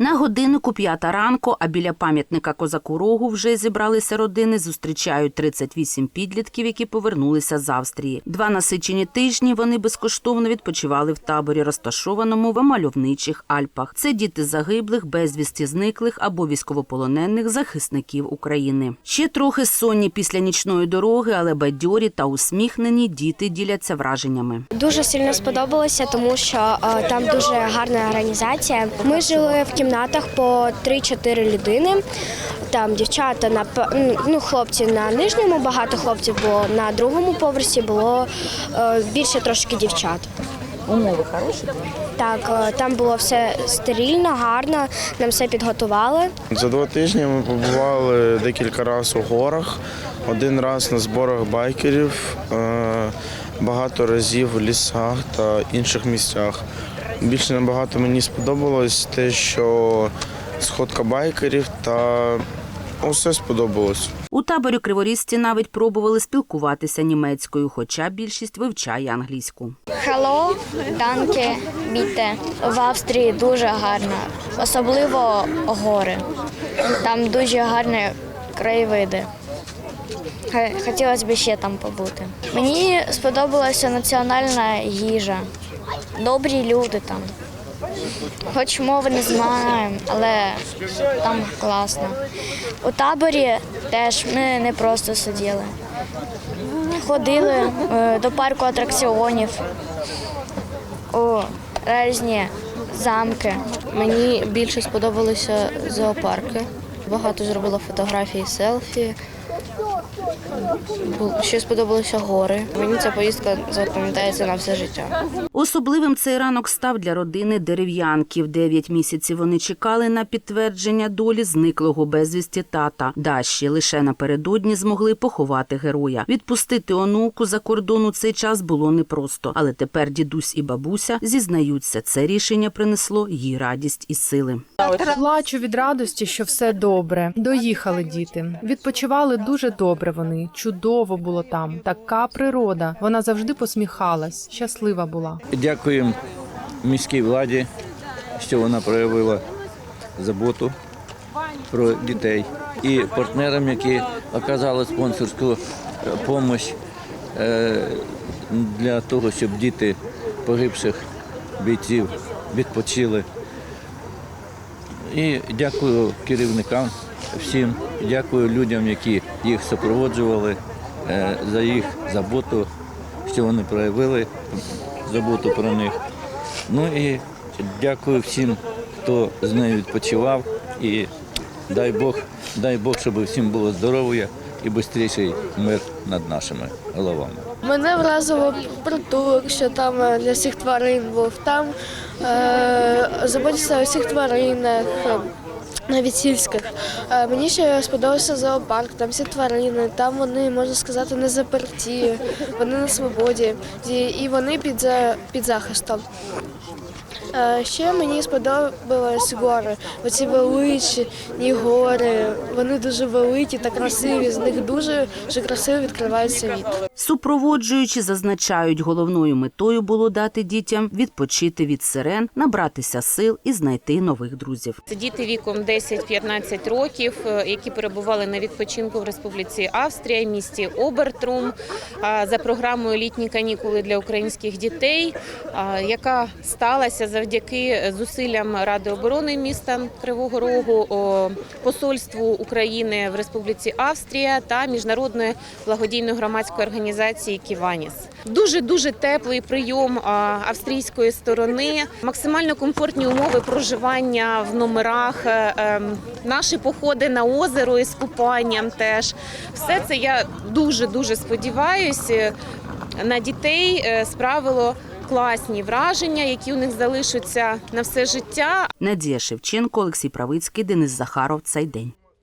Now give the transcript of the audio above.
На годиннику п'ята ранку, а біля пам'ятника козаку Рогу вже зібралися родини. Зустрічають 38 підлітків, які повернулися з Австрії. Два насичені тижні вони безкоштовно відпочивали в таборі, розташованому в мальовничих Альпах. Це діти загиблих, безвісті зниклих або військовополонених захисників України. Ще трохи сонні після нічної дороги, але бадьорі та усміхнені діти діляться враженнями. Дуже сильно сподобалося, тому що е, там дуже гарна організація. Ми жили в кімнатах по 3-4 людини. Там дівчата на ну, хлопці на нижньому, багато хлопців було на другому поверсі було е, більше трошки дівчат. Умови хороші? Так, е, там було все стерильно, гарно, нам все підготували. За два тижні ми побували декілька разів у горах, один раз на зборах байкерів, е, багато разів у лісах та інших місцях. Більше набагато мені сподобалось те, що сходка байкерів та усе сподобалось. У таборі криворізці навіть пробували спілкуватися німецькою, хоча більшість вивчає англійську. Hello, данки, біте. В Австрії дуже гарно, особливо гори. Там дуже гарні краєвиди. Хотілося б ще там побути. Мені сподобалася національна їжа. Добрі люди там. Хоч мови не знаємо, але там класно. У таборі теж ми не просто сиділи. Ходили е, до парку атракціонів, у різні замки. Мені більше сподобалися зоопарки. Багато зробила фотографій, селфі. Ще сподобалися гори. Мені ця поїздка запам'ятається на все життя. Особливим цей ранок став для родини дерев'янків. Дев'ять місяців вони чекали на підтвердження долі зниклого безвісті тата. Даші лише напередодні змогли поховати героя. Відпустити онуку за кордон у цей час було непросто, але тепер дідусь і бабуся зізнаються, це рішення принесло їй радість і сили. Плачу від радості, що все добре. Доїхали діти. Відпочивали дуже добре вони. Чудово було там. Така природа. Вона завжди посміхалась, щаслива була. Дякуємо міській владі, що вона проявила заботу про дітей і партнерам, які оказали спонсорську допомогу для того, щоб діти погибших бійців відпочили. І дякую керівникам всім, дякую людям, які їх супроводжували е, за їх заботу, що вони проявили заботу про них. Ну і дякую всім, хто з нею відпочивав. І дай Бог, дай Бог, щоб всім було здоров'я і швидший мир над нашими головами. Мене вразило притулок, що там е, для всіх тварин був. Там е, заботяться у всіх тваринах, е, навіть сільських. Е, мені ще сподобався зоопарк, там всі тварини, там вони, можна сказати, не заперті, вони на свободі і і вони під, за- під захистом. Е, Ще мені сподобались гори. Оці величні гори, вони дуже великі та красиві. З них дуже, дуже красиво відкривається від. Супроводжуючи, зазначають, головною метою було дати дітям відпочити від сирен, набратися сил і знайти нових друзів. Це діти віком 10-15 років, е, які перебували на відпочинку в Республіці Австрія, місті Обертрум за програмою Літні канікули для українських дітей, яка сталася завдяки зусиллям Ради оборони міста Кривого Рогу, посольству України в Республіці Австрія та міжнародної благодійної громадської організації Ківаніс. Дуже дуже теплий прийом австрійської сторони, максимально комфортні умови проживання в номерах, е, ем, наші походи на озеро із купанням. Теж все це я дуже дуже сподіваюся на дітей е, справило класні враження, які у них залишаться на все життя. Надія Шевченко, Олексій Правицький, Денис Захаров. Цей день.